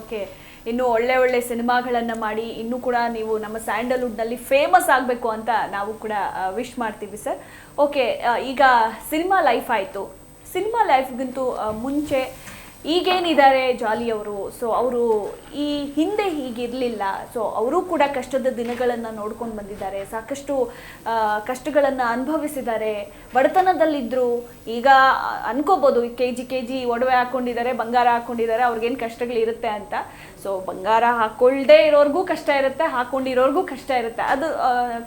Okay. ಇನ್ನು ಒಳ್ಳೆ ಒಳ್ಳೆ ಸಿನಿಮಾಗಳನ್ನ ಮಾಡಿ ಇನ್ನೂ ಕೂಡ ನೀವು ನಮ್ಮ ಸ್ಯಾಂಡಲ್ವುಡ್ನಲ್ಲಿ ಫೇಮಸ್ ಆಗಬೇಕು ಅಂತ ನಾವು ಕೂಡ ವಿಶ್ ಮಾಡ್ತೀವಿ ಸರ್. ಓಕೆ ಈಗ ಸಿನಿಮಾ ಲೈಫ್ ಆಯಿತು. ಸಿನಿಮಾ ಲೈಫ್ಗಿಂತೂ ಮುಂಚೆ ಈಗೇನಿದ್ದಾರೆ ಜಾಲಿ ಅವರು ಸೊ ಅವರು ಈ ಹಿಂದೆ ಹೀಗಿರಲಿಲ್ಲ. ಸೊ ಅವರು ಕೂಡ ಕಷ್ಟದ ದಿನಗಳನ್ನು ನೋಡ್ಕೊಂಡು ಬಂದಿದ್ದಾರೆ. ಸಾಕಷ್ಟು ಕಷ್ಟಗಳನ್ನು ಅನುಭವಿಸಿದ್ದಾರೆ. ಬಡತನದಲ್ಲಿದ್ದರು ಈಗ ಅನ್ಕೋಬೋದು ಕೆ ಜಿ ಕೆ ಜಿ ಒಡವೆ ಹಾಕ್ಕೊಂಡಿದ್ದಾರೆ ಬಂಗಾರ ಹಾಕ್ಕೊಂಡಿದ್ದಾರೆ ಅವ್ರಿಗೇನು ಕಷ್ಟಗಳಿರುತ್ತೆ ಅಂತ. ಸೊ ಬಂಗಾರ ಹಾಕ್ಕೊಳ್ಳದೆ ಇರೋರ್ಗೂ ಕಷ್ಟ ಇರುತ್ತೆ ಹಾಕ್ಕೊಂಡಿರೋರ್ಗೂ ಕಷ್ಟ ಇರುತ್ತೆ. ಅದು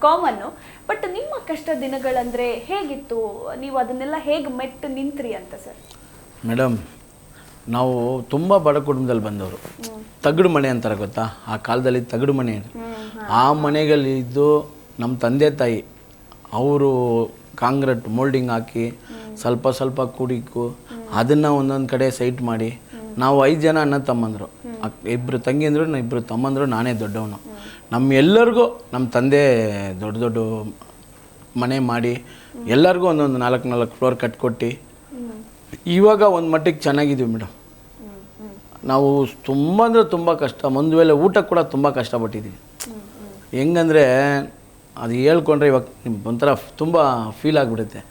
ಕಾಮನ್ನು ಬಟ್ ನಿಮ್ಮ ಕಷ್ಟ ದಿನಗಳಂದರೆ ಹೇಗಿತ್ತು? ನೀವು ಅದನ್ನೆಲ್ಲ ಹೇಗೆ ಮೆಟ್ಟು ನಿಂತ್ರಿ ಅಂತ, ಸರ್? ಮೇಡಮ್ ನಾವು ತುಂಬ ಬಡ ಕುಟುಂಬದಲ್ಲಿ ಬಂದವರು. ತಗಡು ಮನೆ ಅಂತಾರೆ ಗೊತ್ತಾ? ಆ ಕಾಲದಲ್ಲಿ ತಗಡು ಮನೆ. ಆ ಮನೆಗಳಿದ್ದು ನಮ್ಮ ತಂದೆ ತಾಯಿ ಅವರು ಕಾಂಕ್ರೀಟ್ ಮೋಲ್ಡಿಂಗ್ ಹಾಕಿ ಸ್ವಲ್ಪ ಸ್ವಲ್ಪ ಕುಡಿಕು ಅದನ್ನು ಒಂದೊಂದು ಕಡೆ ಸೈಟ್ ಮಾಡಿ ನಾವು ಐದು ಜನ ಅಣ್ಣ ತಮ್ಮಂದರು. ಇಬ್ಬರು ತಂಗಿಂದ್ರು ಇಬ್ಬರು ತಮ್ಮಂದರು ನಾನೇ ದೊಡ್ಡವನು. ನಮ್ಮ ಎಲ್ಲರಿಗೂ ನಮ್ಮ ತಂದೆ ದೊಡ್ಡ ದೊಡ್ಡ ಮನೆ ಮಾಡಿ ಎಲ್ಲರಿಗೂ ಒಂದೊಂದು ನಾಲ್ಕು ನಾಲ್ಕು ಫ್ಲೋರ್ ಕಟ್ಕೊಟ್ಟು ಇವಾಗ ಒಂದು ಮಟ್ಟಿಗೆ ಚೆನ್ನಾಗಿದ್ದೀವಿ ಮೇಡಮ್ ನಾವು ತುಂಬ ಅಂದರೆ ತುಂಬ ಕಷ್ಟ, ಒಂದು ವೇಳೆ ಊಟ ಕೂಡ ತುಂಬ ಕಷ್ಟಪಟ್ಟಿದ್ದೀವಿ ಹೆಂಗಂದರೆ ಅದು ಹೇಳ್ಕೊಂಡ್ರೆ ಇವಾಗ ಒಂಥರ ತುಂಬ ಫೀಲ್ ಆಗಿಬಿಡುತ್ತೆ.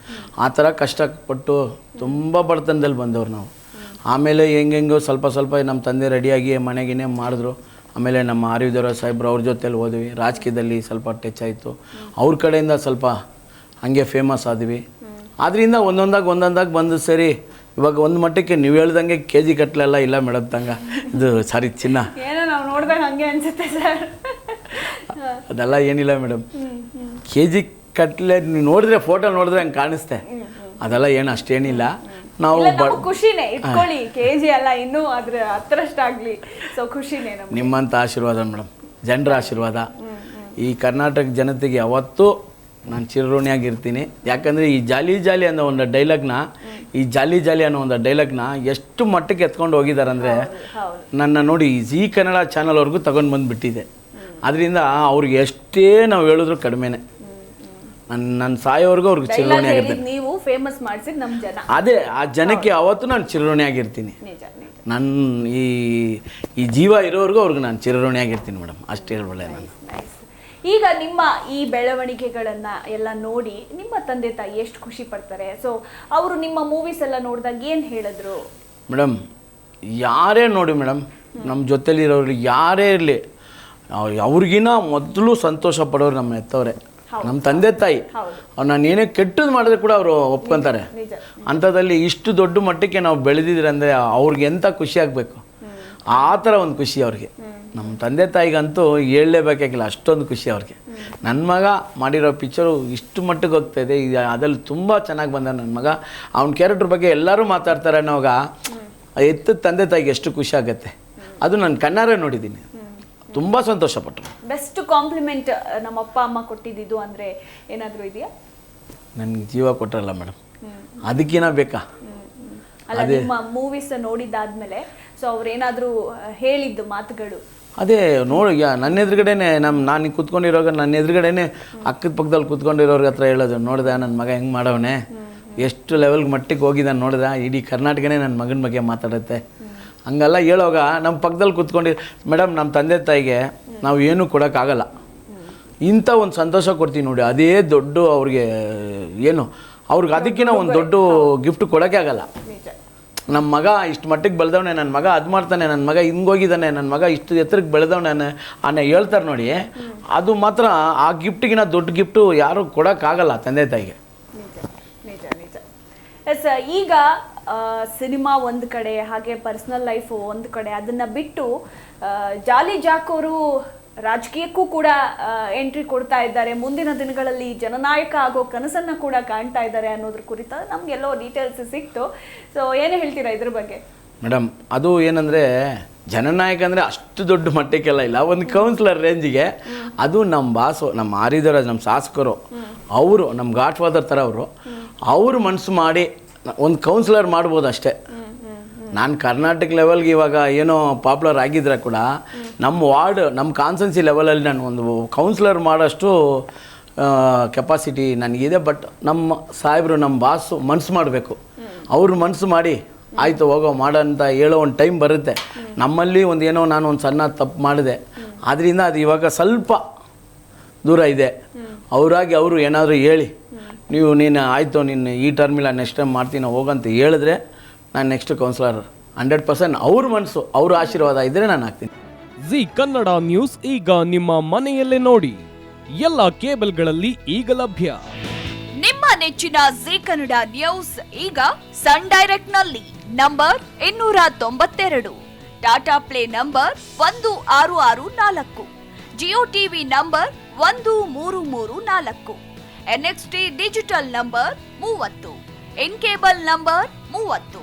ಆ ಥರ ಕಷ್ಟಪಟ್ಟು ತುಂಬ ಬಡತನದಲ್ಲಿ ಬಂದವ್ರು ನಾವು. ಆಮೇಲೆ ಹೆಂಗೆಂಗೋ ಸ್ವಲ್ಪ ಸ್ವಲ್ಪ ನಮ್ಮ ತಂದೆ ರೆಡಿಯಾಗಿ ಮನೆಗಿನೇ ಮಾಡಿದ್ರು. ಆಮೇಲೆ ನಮ್ಮ ಆರ್ಯುದರ ಸಾಹೇಬ್ರು ಅವ್ರ ಜೊತೆಲಿ ಹೋದ್ವಿ. ರಾಜಕೀಯದಲ್ಲಿ ಸ್ವಲ್ಪ ಟಚ್ ಆಯಿತು. ಅವ್ರ ಕಡೆಯಿಂದ ಸ್ವಲ್ಪ ಹಂಗೆ ಫೇಮಸ್ ಆದ್ವಿ. ಅದರಿಂದ ಒಂದೊಂದಾಗಿ ಒಂದೊಂದಾಗಿ ಬಂದು ಸರಿ ಇವಾಗ ಒಂದು ಮಟ್ಟಕ್ಕೆ ನೀವು ಹೇಳ್ದಂಗೆ ಕೆ ಜಿ ಕಟ್ಲೆಲ್ಲ ಇಲ್ಲ ಮೇಡಮ್ ತಂಗ. ಇದು ಸಾರಿ ಚಿನ್ನ. ಏನೋ ನಾವು ನೋಡಿದಾಗ ಹಂಗೆ ಅನ್ಸುತ್ತೆ ಸರ್. ಅದೆಲ್ಲ ಏನಿಲ್ಲ ಮೇಡಮ್. ಕೆ ಜಿ ಕಟ್ಲೆ ನೀವು ನೋಡಿದ್ರೆ ಫೋಟೋ ನೋಡಿದ್ರೆ ಹಂಗೆ ಕಾಣಿಸ್ತೆ. ಅದೆಲ್ಲ ಏನು ಅಷ್ಟೇನಿಲ್ಲ. ನಾವು ಖುಷಿನೇ. ಇಟ್ಕೊಳ್ಳಿ ಕೆ ಜಿ ಅಲ್ಲ ಇನ್ನೂ ಅದ್ರ ಹತ್ರಷ್ಟಾಗ್ಲಿ. ಸೊ ಖುಷಿನೇ ನಿಮ್ಮಂಥ ಆಶೀರ್ವಾದ ಮೇಡಮ್. ಜನರ ಆಶೀರ್ವಾದ. ಈ ಕರ್ನಾಟಕ ಜನತೆಗೆ ಯಾವತ್ತೂ ನಾನು ಚಿರಋಣಿಯಾಗಿರ್ತೀನಿ ಯಾಕಂದರೆ ಈ ಜಾಲಿ ಜಾಲಿ ಅನ್ನೋ ಒಂದು ಡೈಲಾಗ್ನ ಈ ಜಾಲಿ ಜಾಲಿ ಅನ್ನೋ ಒಂದು ಡೈಲಾಗ್ನ ಎಷ್ಟು ಮಟ್ಟಕ್ಕೆ ಎತ್ಕೊಂಡು ಹೋಗಿದ್ದಾರೆ ಅಂದರೆ ನನ್ನ ನೋಡಿ ಜೀ ಕನ್ನಡ ಚಾನಲ್ವರೆಗೂ ತಗೊಂಡು ಬಂದುಬಿಟ್ಟಿದೆ. ಅದರಿಂದ ಅವ್ರಿಗೆ ಎಷ್ಟೇ ನಾವು ಹೇಳಿದ್ರು ಕಡಿಮೆನೆ. ನನ್ನ ನನ್ನ ಸಾಯೋವರೆಗೂ ಅವ್ರಿಗೆ ಚಿರಋಣಿ ಆಗಿರ್ತೀನಿ ನೀವು ಫೇಮಸ್ ಮಾಡಿಸಿದ ನಮ್ಮ ಜನ. ಅದೇ ಆ ಜನಕ್ಕೆ ಅವತ್ತು ನಾನು ಚಿರಋಣಿಯಾಗಿರ್ತೀನಿ ನಿಜ ನಿಜ. ನನ್ನ ಈ ಈ ಜೀವ ಇರೋವರೆಗೂ ಅವ್ರಿಗೆ ನಾನು ಚಿರಋಣಿಯಾಗಿರ್ತೀನಿ ಮೇಡಮ್. ಅಷ್ಟು ಹೇಳ್ಬಲ್ಲೆ ನಾನು. ಈಗ ನಿಮ್ಮ ಈ ಬೆಳವಣಿಗೆಗಳನ್ನ ಎಲ್ಲ ನೋಡಿ ನಿಮ್ಮ ತಂದೆ ತಾಯಿ ಎಷ್ಟು ಖುಷಿ ಪಡ್ತಾರೆ? ಸೊ ಅವರು ನಿಮ್ಮ ಮೂವೀಸ್ ಎಲ್ಲ ನೋಡಿದಾಗ ಏನ್ ಹೇಳಿದ್ರು? ಮೇಡಮ್ ಯಾರೇ ನೋಡಿ ಮೇಡಮ್ ನಮ್ಮ ಜೊತೆಲಿರೋರು ಯಾರೇ ಇರಲಿ ಅವ್ರಿಗಿನ ಮೊದಲು ಸಂತೋಷ ಪಡೋರು ನಮ್ಮ ಎತ್ತವ್ರೆ ನಮ್ಮ ತಂದೆ ತಾಯಿ. ಅವ್ರು ನಾನು ಏನೇ ಕೆಟ್ಟದ್ದು ಮಾಡಿದ್ರೆ ಕೂಡ ಅವರು ಒಪ್ಕೊತಾರೆ. ಅಂಥದ್ದಲ್ಲಿ ಇಷ್ಟು ದೊಡ್ಡ ಮಟ್ಟಕ್ಕೆ ನಾವು ಬೆಳೆದಿದ್ರೆ ಅಂದರೆ ಅವ್ರಿಗೆ ಎಂಥ ಖುಷಿ ಆಗಬೇಕು? ಆ ಥರ ಒಂದು ಖುಷಿ ಅವ್ರಿಗೆ. ನಮ್ಮ ತಂದೆ ತಾಯಿಗಂತೂ ಹೇಳಲೇಬೇಕಾಗಿಲ್ಲ ಅಷ್ಟೊಂದು ಖುಷಿ ಅವ್ರಿಗೆ. ನನ್ನ ಮಗ ಮಾಡಿರೋ ಪಿಕ್ಚರು ಇಷ್ಟು ಮಟ್ಟಿಗೆ ಹೋಗ್ತಾ ಇದೆ ಇದು ಅದ್ರಲ್ಲಿ ತುಂಬ ಚೆನ್ನಾಗಿ ಬಂದ ನನ್ನ ಮಗ. ಅವ್ನ ಕ್ಯಾರೆಕ್ಟರ್ ಬಗ್ಗೆ ಎಲ್ಲರೂ ಮಾತಾಡ್ತಾರೆ ಅನ್ನೋವಾಗ ಎತ್ತ ತಂದೆ ತಾಯಿಗೆ ಎಷ್ಟು ಖುಷಿ ಆಗುತ್ತೆ. ಅದು ನಾನು ಕಣ್ಣಾರೆ ನೋಡಿದ್ದೀನಿ. ತುಂಬ ಸಂತೋಷಪಟ್ಟರು. ಬೆಸ್ಟ್ ಕಾಂಪ್ಲಿಮೆಂಟ್ ನಮ್ಮ ಅಪ್ಪ ಅಮ್ಮ ಕೊಟ್ಟಿದ್ದು ಅಂದರೆ ಏನಾದರೂ ಇದೆಯಾ? ನನಗೆ ಜೀವ ಕೊಟ್ಟರಲ್ಲ ಮೇಡಮ್ ಅದಕ್ಕೇನ ಬೇಕಾ? ಅಲ್ಲ ನಿಮ್ಮ ಮೂವೀಸ್ ನೋಡಿದ್ದಾದ್ಮೇಲೆ ಸೊ ಅವ್ರೇನಾದ್ರೂ ಹೇಳಿದ್ದು ಮಾತುಗಳು? ಅದೇ ನೋಡಿ ಯಾ ನನ್ನ ಎದುರುಗಡೆನೆ ನಮ್ಮ ನಾನು ಕೂತ್ಕೊಂಡಿರೋವಾಗ ನನ್ನ ಎದುರುಗಡೆನೆ ಅಕ್ಕದ ಪಕ್ಕದಲ್ಲಿ ಕೂತ್ಕೊಂಡಿರೋರ್ಗೆ ಹತ್ರ ಹೇಳೋದು ನೋಡಿದೆ ನನ್ನ ಮಗ ಹೆಂಗೆ ಮಾಡವನೆ? ಎಷ್ಟು ಲೆವೆಲ್ಗೆ ಮಟ್ಟಿಗೆ ಹೋಗಿದ್ದಾನೆ ನೋಡಿದೆ? ಇಡೀ ಕರ್ನಾಟಕನೇ ನನ್ನ ಮಗನ ಬಗ್ಗೆ ಮಾತಾಡುತ್ತೆ. ಹಂಗೆಲ್ಲ ಹೇಳೋವಾಗ ನಮ್ಮ ಪಕ್ಕದಲ್ಲಿ ಕೂತ್ಕೊಂಡು ಮೇಡಮ್ ನಮ್ಮ ತಂದೆ ತಾಯಿಗೆ ನಾವು ಏನೂ ಕೊಡೋಕ್ಕಾಗಲ್ಲ ಇಂಥ ಒಂದು ಸಂತೋಷ ಕೊಡ್ತೀವಿ ನೋಡಿ ಅದೇ ದೊಡ್ಡ ಅವ್ರಿಗೆ ಏನು ಅವ್ರಿಗೆ ಅದಕ್ಕಿಂತ ಒಂದು ದೊಡ್ಡ ಗಿಫ್ಟ್ ಕೊಡೋಕ್ಕೆ ಆಗಲ್ಲ. ನಮ್ಮ ಮಗ ಇಷ್ಟು ಮಟ್ಟಿಗೆ ಬೆಳೆದವನೆ ನನ್ನ ಮಗ ಅದು ಮಾಡ್ತಾನೆ ನನ್ನ ಮಗ ಹಿಂಗೋಗಿದ್ದಾನೆ ನನ್ನ ಮಗ ಇಷ್ಟು ಎತ್ತರಕ್ಕೆ ಬೆಳೆದವನೆ ಅನ್ನ ಹೇಳ್ತಾರೆ ನೋಡಿ. ಅದು ಮಾತ್ರ ಆ ಗಿಫ್ಟಿಗಿನ ದೊಡ್ಡ ಗಿಫ್ಟು ಯಾರು ಕೊಡೋಕ್ಕಾಗಲ್ಲ ತಂದೆ ತಾಯಿಗೆ. ನಿಜ ನಿಜ ಎಸ್, ಈಗ ಸಿನಿಮಾ ಒಂದು ಕಡೆ, ಹಾಗೆ ಪರ್ಸ್ನಲ್ ಲೈಫು ಒಂದು ಕಡೆ, ಅದನ್ನು ಬಿಟ್ಟು ಜಾಲಿ ಜಾಕ್ ಅವರು ರಾಜಕೀಯಕ್ಕೂ ಕೂಡ ಎಂಟ್ರಿ ಕೊಡ್ತಾ ಇದ್ದಾರೆ. ಮುಂದಿನ ದಿನಗಳಲ್ಲಿ ಜನನಾಯಕ ಆಗೋ ಕನಸನ್ನ ಕೂಡ ಕಾಣ್ತಾ ಇದ್ದಾರೆ ಅನ್ನೋದ್ರ ಕುರಿತ ನಮ್ಗೆಲ್ಲೋ ಡೀಟೇಲ್ಸ್ ಸಿಕ್ತು. ಸೊ ಏನೇ ಹೇಳ್ತೀರಾ ಇದ್ರ ಬಗ್ಗೆ? ಮೇಡಮ್ ಅದು ಏನಂದ್ರೆ ಜನನಾಯಕ ಅಂದ್ರೆ ಅಷ್ಟು ದೊಡ್ಡ ಮಟ್ಟಕ್ಕೆಲ್ಲ ಇಲ್ಲ. ಒಂದು ಕೌನ್ಸಿಲರ್ ರೇಂಜಿಗೆ ಅದು ನಮ್ಮ ಬಾಸು ನಮ್ಮ ಆರಿದರ ನಮ್ಮ ಶಾಸಕರು ಅವರು ನಮ್ಮ ಘಾಟ್ ಫಾದರ್ ಥರ ಅವರು ಅವರು ಮನಸ್ಸು ಮಾಡಿ ಒಂದು ಕೌನ್ಸಿಲರ್ ಮಾಡ್ಬೋದು ಅಷ್ಟೇ. ನಾನು ಕರ್ನಾಟಕ ಲೆವೆಲ್ಗೆ ಇವಾಗ ಏನೋ ಪಾಪ್ಯುಲರ್ ಆಗಿದ್ರೆ ಕೂಡ ನಮ್ಮ ವಾರ್ಡ್ ನಮ್ಮ ಕಾನ್ಸನ್ಸಿ ಲೆವೆಲಲ್ಲಿ ನಾನು ಒಂದು ಕೌನ್ಸಿಲರ್ ಮಾಡೋಷ್ಟು ಕೆಪಾಸಿಟಿ ನನಗಿದೆ. ಬಟ್ ನಮ್ಮ ಸಾಹೇಬರು ನಮ್ಮ ಬಾಸು ಮನಸ್ಸು ಮಾಡಬೇಕು. ಅವರು ಮನಸ್ಸು ಮಾಡಿ, ಆಯಿತು ಹೋಗೋ, ಮಾಡೋ ಅಂತ ಹೇಳೋ ಒಂದು ಟೈಮ್ ಬರುತ್ತೆ. ನಮ್ಮಲ್ಲಿ ಒಂದು ಏನೋ ನಾನು ಒಂದು ಸಣ್ಣ ತಪ್ಪು ಮಾಡಿದೆ. ಆದ್ದರಿಂದ ಅದು ಇವಾಗ ಸ್ವಲ್ಪ ದೂರ ಇದೆ. ಅವರಾಗಿ ಅವರು ಏನಾದರೂ ಹೇಳಿ. ನೀವು ನೀನು ಆಯಿತು, ನೀನು ಈ ಟರ್ಮಿಲ್ಲ ನೆಕ್ಸ್ಟ್ ಟೈಮ್ ಮಾಡ್ತೀನಿ ಹೋಗಂತ ಹೇಳಿದ್ರೆ ನಾನು ನೆಕ್ಸ್ಟ್ ಕೌನ್ಸಿಲರ್ ಹಂಡ್ರೆಡ್ ಪರ್ಸೆಂಟ್ ಅವ್ರ ಮನಸ್ಸು ಅವ್ರ ಆಶೀರ್ವಾದ ಇದ್ದರೆ ನಾನು ಹಾಕ್ತೀನಿ ಜಿ ಕನ್ನಡ ನ್ಯೂಸ್ ಈಗ ನಿಮ್ಮ ಮನೆಯಲ್ಲೇ ನೋಡಿ. ಎಲ್ಲ ಕೇಬಲ್ಗಳಲ್ಲಿ ಈಗ ಲಭ್ಯ. ನಿಮ್ಮ ನೆಚ್ಚಿನ ಜಿ ಕನ್ನಡ ನ್ಯೂಸ್ ಈಗ ಸನ್ ಡೈರೆಕ್ಟ್ನಲ್ಲಿ. ನಂಬರ್ ಇನ್ನೂರ ತೊಂಬತ್ತೆರಡು. ಟಾಟಾ ಪ್ಲೇ ನಂಬರ್ ಒಂದು ಆರು ಆರು ನಾಲ್ಕು. ಜಿಯೋ ಟಿವಿ ನಂಬರ್ ಒಂದು ಮೂರು ಮೂರು ನಾಲ್ಕು. ಎನ್ಎಕ್ಸ್ಟಿ ಡಿಜಿಟಲ್ ನಂಬರ್ ಮೂವತ್ತು. ಇನ್ ಕೇಬಲ್ ನಂಬರ್ ಮೂವತ್ತು.